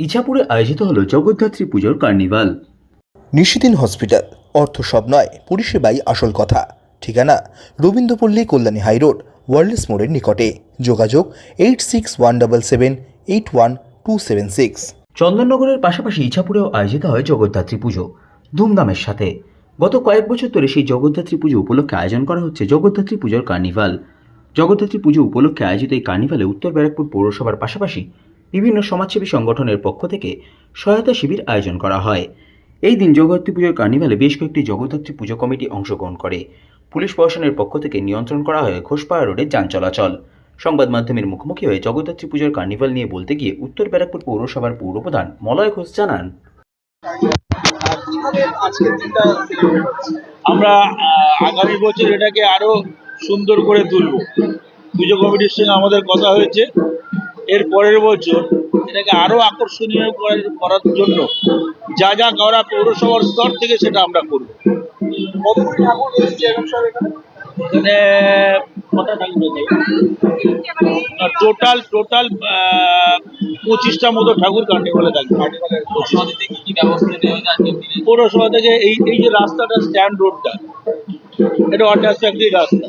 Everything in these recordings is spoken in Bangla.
ইছাপুরে আয়োজিত হলো জগদ্ধাত্রী পুজোর কার্নিভাল। নিশিদিন হসপিটাল অর্থ সব নয় পরিষেবাই আসল কথা। ঠিকানা রবীন্দ্রপল্লী কল্যাণী হাইরোড ওয়ার্ল্ডস মোড়ের নিকটে। যোগাযোগ eight six one double seven eight one two seven six. চন্দননগরের পাশাপাশি ইছাপুরেও আয়োজিত হয় জগদ্ধাত্রী পুজো। ধুমধামের সাথে। গত কয়েক বছর ধরে সেই জগদ্ধাত্রী পুজো উপলক্ষে আয়োজন করা হচ্ছে জগদ্ধাত্রী পুজোর কার্নিভাল। জগদ্ধাত্রী পুজো উপলক্ষে আয়োজিত এই কার্নিভালে উত্তর ব্যারাকপুর পৌরসভার পাশাপাশি বিভিন্ন সমাজসেবী সংগঠনের পক্ষ থেকে সহায়তা শিবির আয়োজন করা হয়। এই দিন জগদ্ধাত্রী পুজোর কার্নিভালে বেশ কয়েকটি জগদ্ধাত্রী পুজো কমিটি অংশগ্রহণ করে। পুলিশ প্রশাসনের পক্ষ থেকে নিয়ন্ত্রণ করা হয় ঘোষপাড়া রোডের যান চলাচল। সংবাদ মাধ্যমের মুখোমুখি হয়ে জগদ্ধাত্রী পুজোর কার্নিভাল নিয়ে বলতে গিয়ে উত্তর ব্যারাকপুর পৌরসভার পৌরপ্রধান মলয় ঘোষ জানান। আমরা আগামী বছর এটাকে আরও সুন্দর করে তুলব। পুজো কমিটির সঙ্গে আমাদের কথা হয়েছে। এর পরের বছর এটাকে আরও আকর্ষণীয় করার- জন্য যা যা করা পৌরসভার স্তর থেকে সেটা আমরা করব। এখানে কটা ঠাকুর টোটাল টোটাল পঁচিশটা মতো ঠাকুর কার্নিভালে থাকবে। পৌরসভা থেকে এই এই যে রাস্তাটা স্ট্যান্ড রোডটা এটা অনডাস্ট্রাক্টিভ রাস্তা।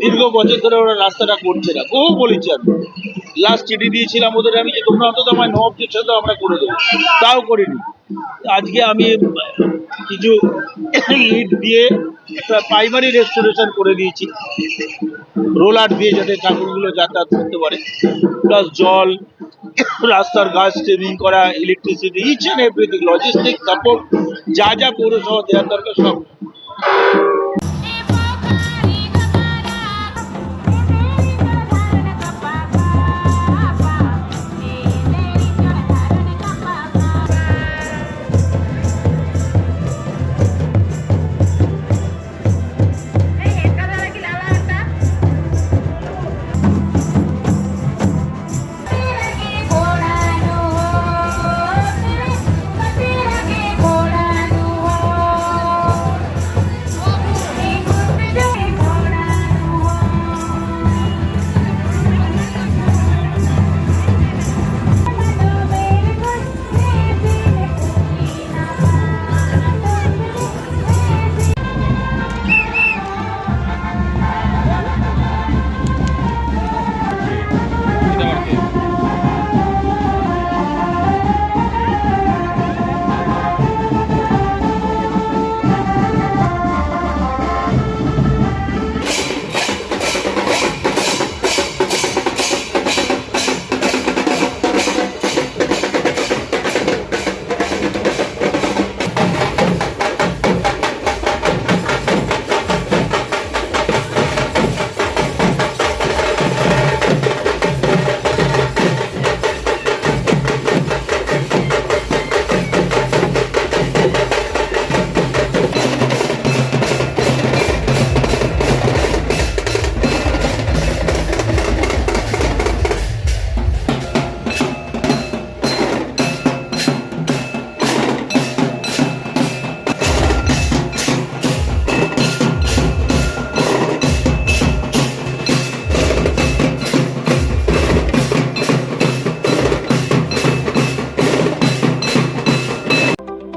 দীর্ঘ বছর ধরে ওরা রাস্তাটা করছে না। বহু বলেছি আমি লাস্ট চিঠি দিয়েছিলাম ওদের আমি যে, তোমরা অন্তত আমার নো অবজেকশন তো আমরা করে দেবো। তাও করিনি। আজকে আমি কিছু ইট দিয়ে একটা প্রাইমারি রেস্টোরেশন করে দিয়েছি। রোলার দিয়ে যাতে ঠাকুরগুলো যাতায়াত করতে পারে। প্লাস জল, রাস্তার গাছ স্টেমিং করা electricity each and everything logistic support যা যা পৌরসভা দেওয়ার দরকার সব।